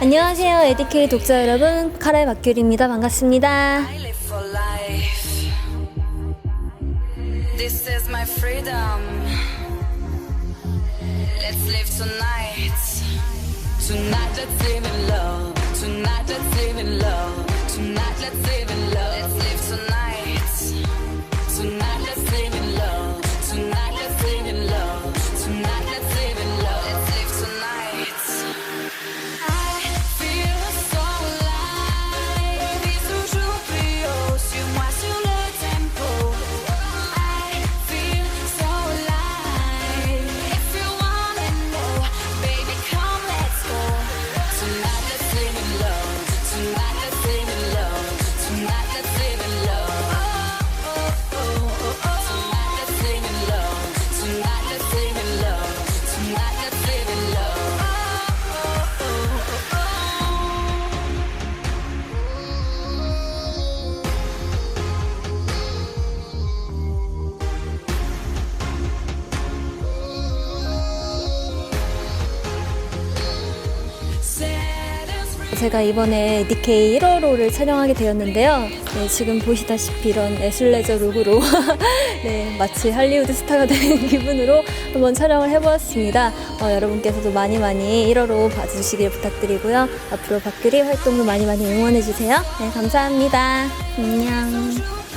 안녕하세요, 에디케이 독자 여러분. 카라의 박규리입니다. 반갑습니다. 제가 이번에 DK 1월호를 촬영하게 되었는데요. 네, 지금 보시다시피 이런 애슐레저 룩으로 네, 마치 할리우드 스타가 된 기분으로 한번 촬영을 해보았습니다. 어, 여러분께서도 많이 많이 1월호 봐주시길 부탁드리고요. 앞으로 박규리 활동도 많이 많이 응원해주세요. 네, 감사합니다. 안녕.